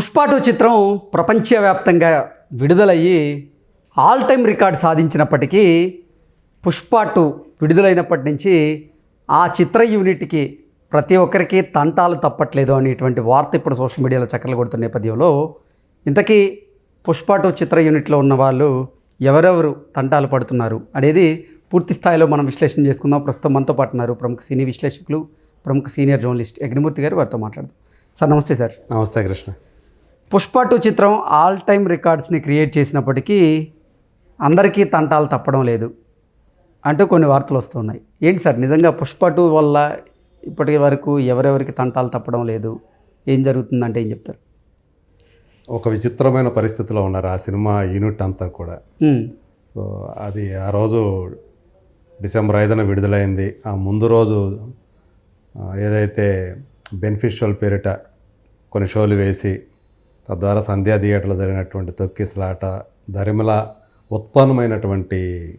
Pushpa two చిత్రం ప్రపంచవ్యాప్తంగా విడుదలయ్యి ఆల్ టైమ్ రికార్డ్ సాధించినప్పటికీ పుష్ప టూ విడుదలైనప్పటి నుంచి ఆ చిత్ర యూనిట్కి ప్రతి ఒక్కరికి తంటాలు తప్పట్లేదు అనేటువంటి వార్త ఇప్పుడు సోషల్ మీడియాలో చక్కర్లు కొడుతున్న నేపథ్యంలో ఇంతకీ పుష్ప టూ చిత్ర యూనిట్లో ఉన్న వాళ్ళు ఎవరెవరు తంటాలు పడుతున్నారు అనేది పూర్తి స్థాయిలో మనం విశ్లేషణ చేసుకుందాం. ప్రస్తుతం మనతో పాటు ఉన్నారు ప్రముఖ సినీ విశ్లేషకులు ప్రముఖ సీనియర్ జర్నలిస్ట్ అగ్నిమూర్తి గారు వారితో మాట్లాడదాం. సార్ నమస్తే సార్. నమస్తే కృష్ణ. పుష్ప టూ చిత్రం ఆల్ టైమ్ రికార్డ్స్ని క్రియేట్ చేసినప్పటికీ అందరికీ తంటాలు తప్పడం లేదు అంటూ కొన్ని వార్తలు వస్తున్నాయి. ఏంటి సార్? నిజంగా పుష్ప టూ వల్ల ఇప్పటి వరకు ఎవరెవరికి తంటాలు తప్పడం లేదు. ఏం జరుగుతుందంటే ఏం చెప్తారు? ఒక విచిత్రమైన పరిస్థితిలో ఉన్నారు ఆ సినిమా యూనిట్ అంతా కూడా. సో అది ఆ రోజు డిసెంబర్ ఐదున విడుదలైంది. ఆ ముందు రోజు ఏదైతే బెనిఫిషియల్ పేరిట కొన్ని షోలు వేసి తద్వారా సంధ్యా థియేటర్లో జరిగినటువంటి తొక్కిసలాట ధరిమల ఉత్పన్నమైనటువంటి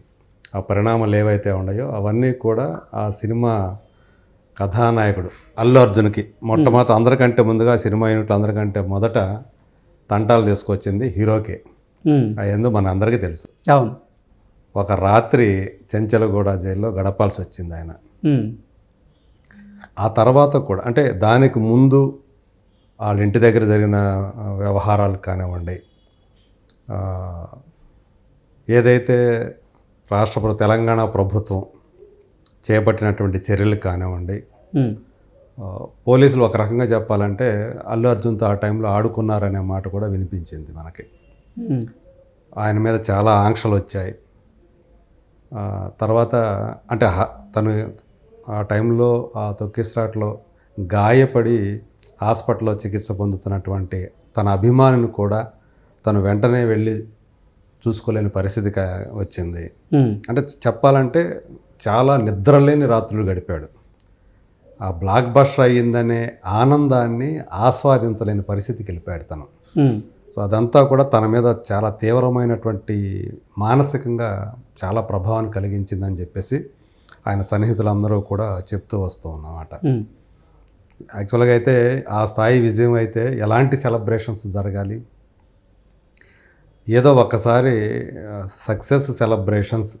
ఆ పరిణామాలు ఏవైతే ఉన్నాయో అవన్నీ కూడా ఆ సినిమా కథానాయకుడు అల్లు అర్జున్కి. మొట్టమొదటి అందరికంటే ముందుగా సినిమా యూనిట్లు అందరికంటే మొదట తంటాలు తీసుకొచ్చింది హీరోకే. అయ్యేందు మన అందరికీ తెలుసు. అవును. ఒక రాత్రి చెంచలగూడ జైల్లో గడపాల్సి వచ్చింది ఆయన. ఆ తర్వాత కూడా అంటే దానికి ముందు వాళ్ళ ఇంటి దగ్గర జరిగిన వ్యవహారాలు కానివ్వండి ఏదైతే రాష్ట్ర తెలంగాణ ప్రభుత్వం చేపట్టినటువంటి చర్యలు కానివ్వండి పోలీసులు ఒక రకంగా చెప్పాలంటే అల్లు అర్జున్తో ఆ టైంలో ఆడుకున్నారనే మాట కూడా వినిపించింది మనకి. ఆయన మీద చాలా ఆంక్షలు వచ్చాయి. తర్వాత అంటే తను ఆ టైంలో ఆ తొక్కిస్రాట్లో గాయపడి హాస్పిటల్లో చికిత్స పొందుతున్నటువంటి తన అభిమానిని కూడా తను వెంటనే వెళ్ళి చూసుకోలేని పరిస్థితి వచ్చింది. అంటే చెప్పాలంటే చాలా నిద్రలేని రాత్రులు గడిపాడు. ఆ బ్లాక్ బస్టర్ అయ్యిందనే ఆనందాన్ని ఆస్వాదించలేని పరిస్థితికి వెళ్ళిపోయాడు తను. సో అదంతా కూడా తన మీద చాలా తీవ్రమైనటువంటి మానసికంగా చాలా ప్రభావాన్ని కలిగించిందని చెప్పేసి ఆయన సన్నిహితులందరూ కూడా చెప్తూ వస్తూ ఉన్నమాట. యాక్చువల్గా అయితే ఆ స్థాయి విజయం అయితే ఎలాంటి సెలబ్రేషన్స్ జరగాలి? ఏదో ఒక్కసారి సక్సెస్ సెలబ్రేషన్స్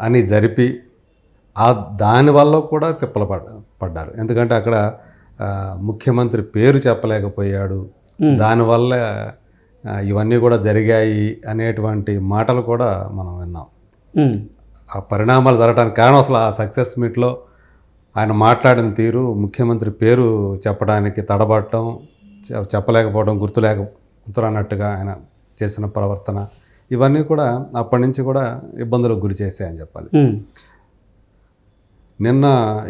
అని జరిపి ఆ దానివల్ల కూడా తిప్పలు పడ్ పడ్డారు. ఎందుకంటే అక్కడ ముఖ్యమంత్రి పేరు చెప్పలేకపోయాడు. దానివల్ల ఇవన్నీ కూడా జరిగాయి అనేటువంటి మాటలు కూడా మనం విన్నాం. ఆ పరిణామాలు జరగడానికి కారణం అసలు ఆ సక్సెస్ మీట్లో ఆయన మాట్లాడిన తీరు ముఖ్యమంత్రి పేరు చెప్పడానికి తడబడటం చెప్పలేకపోవడం గుర్తులేక గుర్తురానట్టుగా ఆయన చేసిన ప్రవర్తన ఇవన్నీ కూడా అప్పటి నుంచి కూడా ఇబ్బందులకు గురి చేశాయని చెప్పాలి. నిన్న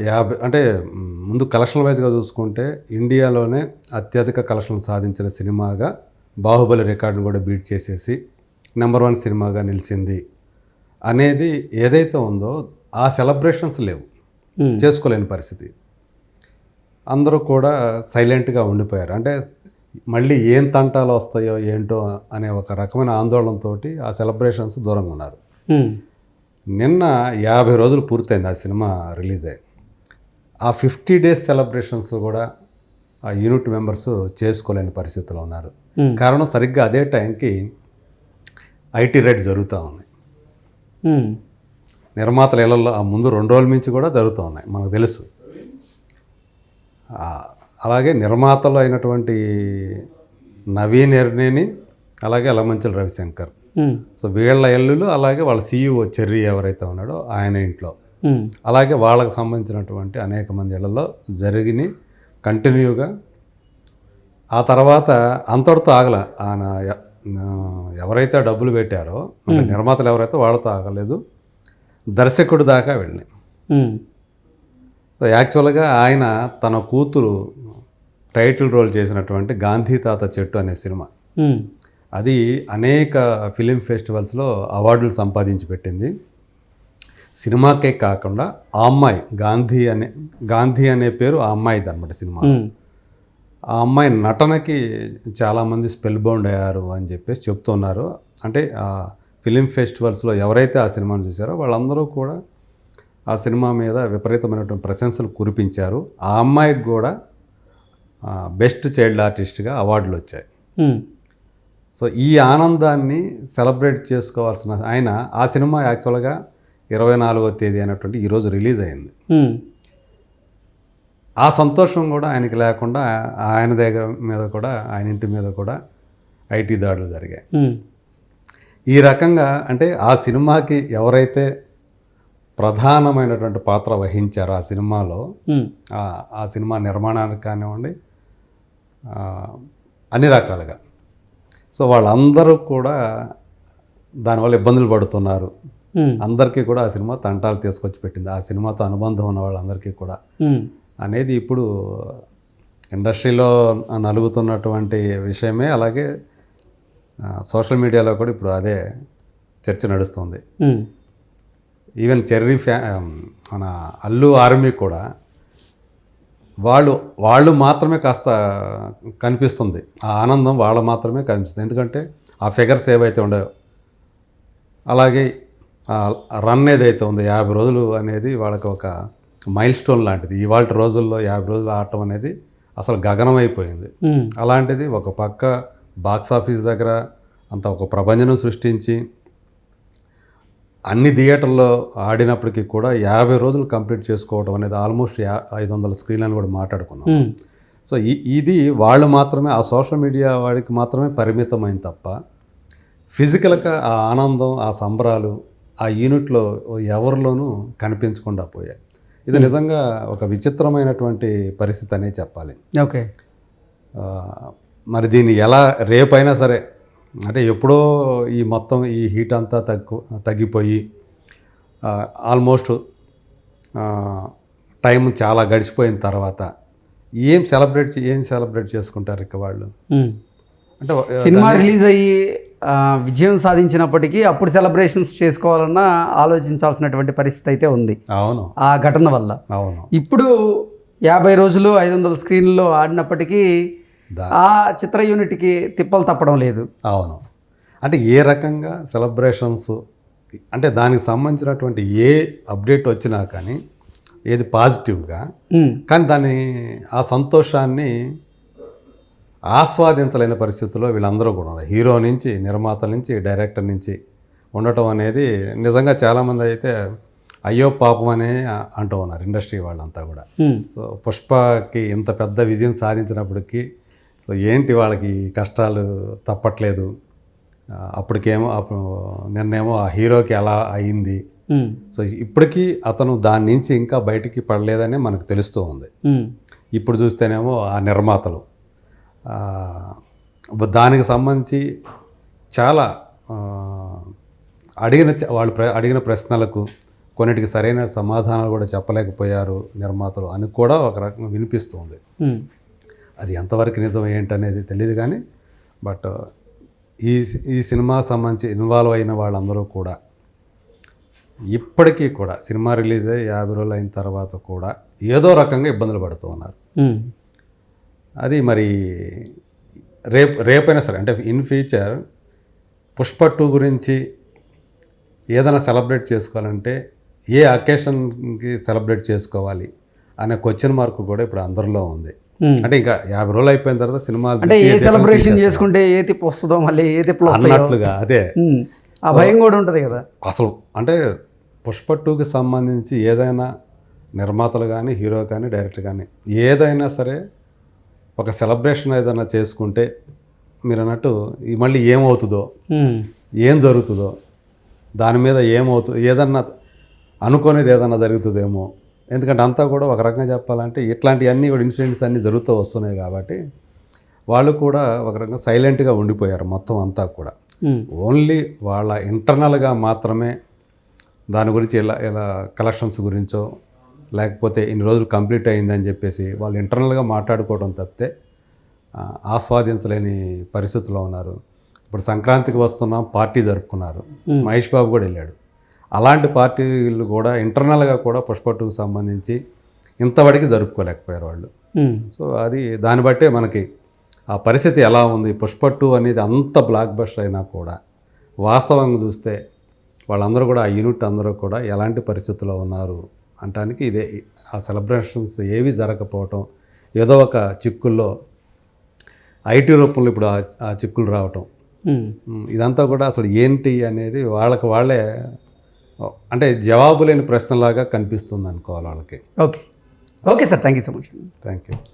యాభై అంటే ముందు కలెక్షన్ వైజ్గా చూసుకుంటే ఇండియాలోనే అత్యధిక కలెక్షన్లు సాధించిన సినిమాగా బాహుబలి రికార్డును కూడా బీట్ చేసేసి నెంబర్ వన్ సినిమాగా నిలిచింది. అనేది ఏదైతే ఉందో ఆ సెలబ్రేషన్స్ లేవు. చేసుకోలేని పరిస్థితి. అందరూ కూడా సైలెంట్గా ఉండిపోయారు. అంటే మళ్ళీ ఏం తంటాలు వస్తాయో ఏంటో అనే ఒక రకమైన ఆందోళనతో ఆ సెలబ్రేషన్స్ దూరంగా ఉన్నారు. ఉమ్, నిన్న యాభై రోజులు పూర్తయింది ఆ సినిమా రిలీజ్. అయ్యి ఆ ఫిఫ్టీ డేస్ సెలబ్రేషన్స్ కూడా ఆ యూనిట్ మెంబర్స్ చేసుకోలేని పరిస్థితిలో ఉన్నారు. Hmm. కారణం సరిగ్గా అదే టైంకి ఐటీ రైడ్ జరుగుతూ ఉన్నాయి నిర్మాతల ఇళ్ళలో ఆ ముందు రెండు రోజుల నుంచి కూడా జరుగుతూ ఉన్నాయి. మనకు తెలుసు. అలాగే నిర్మాతలు అయినటువంటి నవీన్ ఎర్నేని అలాగే అలమంచల రవిశంకర్. సో వీళ్ళ ఇల్లులు అలాగే వాళ్ళ సీఈఓ చెర్రీ ఎవరైతే ఉన్నాడో ఆయన ఇంట్లో. అలాగే వాళ్ళకి సంబంధించినటువంటి అనేక మంది ఇళ్ళలో జరిగినాయి కంటిన్యూగా ఆ తర్వాత అంతటితో ఆగల ఆయన ఎవరైతే డబ్బులు పెట్టారో నిర్మాతలు ఎవరైతే వాళ్ళతో ఆగలేదు దర్శకుడు దాకా వెళ్ళినాయి సో యాక్చువల్గా ఆయన తన కూతురు టైటిల్ రోల్ చేసినటువంటి గాంధీ తాత చెట్టు అనే సినిమా. అది అనేక ఫిలిం ఫెస్టివల్స్లో అవార్డులు సంపాదించి పెట్టింది. సినిమాకే కాకుండా ఆ అమ్మాయి గాంధీ అనే గాంధీ అనే పేరు ఆ అమ్మాయిది అనమాట సినిమా. ఆ అమ్మాయి నటనకి చాలామంది స్పెల్ బౌండ్ అయ్యారు అని చెప్పేసి చెప్తున్నారు. అంటే ఫిలిం ఫెస్టివల్స్లో ఎవరైతే ఆ సినిమాను చూసారో వాళ్ళందరూ కూడా ఆ సినిమా మీద విపరీతమైనటువంటి ప్రశంసలు కురిపించారు. ఆ అమ్మాయికి కూడా బెస్ట్ చైల్డ్ ఆర్టిస్ట్గా అవార్డులు వచ్చాయి. సో ఈ ఆనందాన్ని సెలబ్రేట్ చేసుకోవాల్సిన ఆయన ఆ సినిమా యాక్చువల్గా ఇరవై నాలుగో తేదీ అనేటువంటి ఈరోజు రిలీజ్ అయింది. ఆ సంతోషం కూడా ఆయనకి లేకుండా ఆయన దగ్గర మీద కూడా ఆయన ఇంటి మీద కూడా ఐటీ దాడులు జరిగాయి. ఈ రకంగా అంటే ఆ సినిమాకి ఎవరైతే ప్రధానమైనటువంటి పాత్ర వహించారో ఆ సినిమాలో ఆ- సినిమా నిర్మాణానికి కానివ్వండి అన్ని రకాలుగా. సో వాళ్ళందరూ కూడా దానివల్ల ఇబ్బందులు పడుతున్నారు. అందరికీ కూడా ఆ సినిమా తంటాలు తీసుకొచ్చి పెట్టింది. ఆ సినిమాతో అనుబంధం ఉన్న వాళ్ళందరికీ కూడా. అనేది ఇప్పుడు ఇండస్ట్రీలో నలుగుతున్నటువంటి విషయమే. అలాగే సోషల్ మీడియాలో కూడా ఇప్పుడు అదే చర్చ నడుస్తుంది. ఈవెన్ చెర్రీ ఫ్యా మన అల్లు ఆర్మీ కూడా వాళ్ళు వాళ్ళు మాత్రమే కాస్త కనిపిస్తుంది. ఆ ఆనందం వాళ్ళ మాత్రమే కనిపిస్తుంది. ఎందుకంటే ఆ ఫిగర్స్ ఏవైతే ఉండవో అలాగే రన్ ఏదైతే ఉందో యాభై రోజులు అనేది వాళ్ళకి ఒక మైల్ స్టోన్ లాంటిది. ఇవాళ రోజుల్లో యాభై రోజులు ఆడటం అనేది అసలు గగనమైపోయింది. ఉమ్, అలాంటిది ఒక పక్క బాక్స్ ఆఫీస్ దగ్గర అంత ఒక ప్రపంచం సృష్టించి అన్ని థియేటర్లో ఆడినప్పటికీ కూడా యాభై రోజులు కంప్లీట్ చేసుకోవడం అనేది ఆల్మోస్ట్ యా ఐదు వందల స్క్రీన్లను కూడా మాట్లాడుకున్నాం. సో ఇది వాళ్ళు మాత్రమే ఆ సోషల్ మీడియా వాడికి మాత్రమే పరిమితమైంది తప్ప ఫిజికల్గా ఆ ఆనందం ఆ సంబరాలు ఆ యూనిట్లో ఎవరిలోనూ కనిపించకుండా పోయాయి. ఇది నిజంగా ఒక విచిత్రమైనటువంటి పరిస్థితి అనే చెప్పాలి. ఓకే. మరి దీన్ని ఎలా రేపైనా సరే అంటే ఎప్పుడో ఈ మొత్తం ఈ హీట్ అంతా తగ్గు తగ్గిపోయి ఆల్మోస్ట్ టైం చాలా గడిచిపోయిన తర్వాత ఏం సెలబ్రేట్ ఏం సెలబ్రేట్ చేసుకుంటారు ఇక వాళ్ళు. అంటే సినిమా రిలీజ్ అయ్యి విజయం సాధించినప్పటికీ అప్పుడు సెలబ్రేషన్స్ చేసుకోవాలన్నా ఆలోచించాల్సినటువంటి పరిస్థితి అయితే ఉంది. అవును. ఆ ఘటన వల్ల. అవును. ఇప్పుడు యాభై రోజులు ఐదు వందల స్క్రీన్లో ఆడినప్పటికీ ఆ చిత్ర యూనిట్కి తిప్పలు తప్పడం లేదు. అవును. అంటే ఏ రకంగా సెలబ్రేషన్స్ అంటే దానికి సంబంధించినటువంటి ఏ అప్డేట్ వచ్చినా కానీ ఏది పాజిటివ్గా కానీ దాన్ని ఆ సంతోషాన్ని ఆస్వాదించలేని పరిస్థితుల్లో వీళ్ళందరూ కూడా ఉన్నారు. హీరో నుంచి నిర్మాతల నుంచి డైరెక్టర్ నుంచి ఉండటం అనేది నిజంగా చాలామంది అయితే అయ్యో పాపం అనే అంటూ ఉన్నారు ఇండస్ట్రీ వాళ్ళంతా కూడా. సో పుష్పకి ఇంత పెద్ద విజయం సాధించినప్పటికీ సో ఏంటి వాళ్ళకి కష్టాలు తప్పట్లేదు? అప్పటికేమో అప్పుడు నిన్నేమో ఆ హీరోకి ఎలా అయింది. సో ఇప్పటికీ అతను దాని నుంచి ఇంకా బయటికి పడలేదని మనకు తెలుస్తూ ఉంది. ఇప్పుడు చూస్తేనేమో ఆ నిర్మాతలు. దానికి సంబంధించి చాలా అడిగిన వాళ్ళు అడిగిన ప్రశ్నలకు కొన్నిటికి సరైన సమాధానాలు కూడా చెప్పలేకపోయారు నిర్మాతలు అని కూడా ఒక రకంగా వినిపిస్తుంది అది ఎంతవరకు నిజం ఏంటనేది తెలియదు కానీ బట్ ఈ ఈ సినిమా సంబంధించి ఇన్వాల్వ్ అయిన వాళ్ళందరూ కూడా ఇప్పటికీ కూడా సినిమా రిలీజ్ అయ్యి యాభై రోజులు అయిన తర్వాత కూడా ఏదో రకంగా ఇబ్బందులు పడుతూ ఉన్నారు అది మరి రేపు రేపైనా సరే అంటే ఇన్ ఫ్యూచర్ పుష్ప టూ గురించి ఏదైనా సెలబ్రేట్ చేసుకోవాలంటే ఏ అకేషన్కి సెలబ్రేట్ చేసుకోవాలి అనే క్వశ్చన్ మార్క్ కూడా ఇప్పుడు అందరిలో ఉంది. అంటే ఇంకా యాభై రోజులు అయిపోయిన తర్వాత సినిమా అంటే ఏ సెలబ్రేషన్ చేసుకుంటే ఏ తిప్పు వస్తుందో మళ్ళీ ఏ తిప్పులు వస్తాయో. అన్నట్లుగా అదే. ఉమ్, ఆ భయం కూడా ఉంటుంది కదా. అసలు అంటే పుష్ప టూకి సంబంధించి ఏదైనా నిర్మాతలు కానీ హీరో కానీ డైరెక్టర్ కానీ ఏదైనా సరే ఒక సెలబ్రేషన్ ఏదైనా చేసుకుంటే మీరు అన్నట్టు మళ్ళీ ఏమవుతుందో ఉమ్, ఏం జరుగుతుందో దాని మీద ఏమవుతుందో ఏదన్నా అనుకోనేది ఏదన్నా జరుగుతుందేమో ఎందుకంటే అంతా కూడా ఒక రకంగా చెప్పాలంటే ఇట్లాంటివన్నీ కూడా ఇన్సిడెంట్స్ అన్నీ జరుగుతూ వస్తున్నాయి కాబట్టి వాళ్ళు కూడా ఒక రకంగా సైలెంట్గా ఉండిపోయారు మొత్తం అంతా కూడా. ఓన్లీ వాళ్ళ ఇంటర్నల్గా మాత్రమే దాని గురించి ఇలా ఇలా కలెక్షన్స్ గురించో లేకపోతే ఇన్ని రోజులు కంప్లీట్ అయిందని చెప్పేసి వాళ్ళు ఇంటర్నల్గా మాట్లాడుకోవడం తప్పితే ఆస్వాదించలేని పరిస్థితుల్లో ఉన్నారు. ఇప్పుడు సంక్రాంతికి వస్తున్నాం పార్టీ జరుపుకున్నారు. మహేష్ బాబు కూడా వెళ్ళాడు. అలాంటి పార్టీలు కూడా ఇంటర్నల్గా కూడా పుష్ప టూకి సంబంధించి ఇంతవరకు జరుపుకోలేకపోయారు వాళ్ళు. సో అది దాన్ని బట్టే మనకి ఆ పరిస్థితి ఎలా ఉంది? పుష్ప టూ అనేది అంత బ్లాక్ బస్టర్ అయినా కూడా వాస్తవంగా చూస్తే వాళ్ళందరూ కూడా ఆ యూనిట్ అందరూ కూడా ఎలాంటి పరిస్థితుల్లో ఉన్నారు అంటానికి ఇదే. ఆ సెలబ్రేషన్స్ ఏవి జరగకపోవటం ఏదో ఒక చిక్కుల్లో ఐటీ రూపంలో ఇప్పుడు ఆ- చిక్కులు రావటం. ఇదంతా కూడా అసలు ఏంటి అనేది వాళ్ళకి వాళ్ళే అంటే జవాబు లేని ప్రశ్నలాగా కనిపిస్తుంది అనుకోవాలి వాళ్ళకి. Okay. Okay sir. Thank you so much. Thank you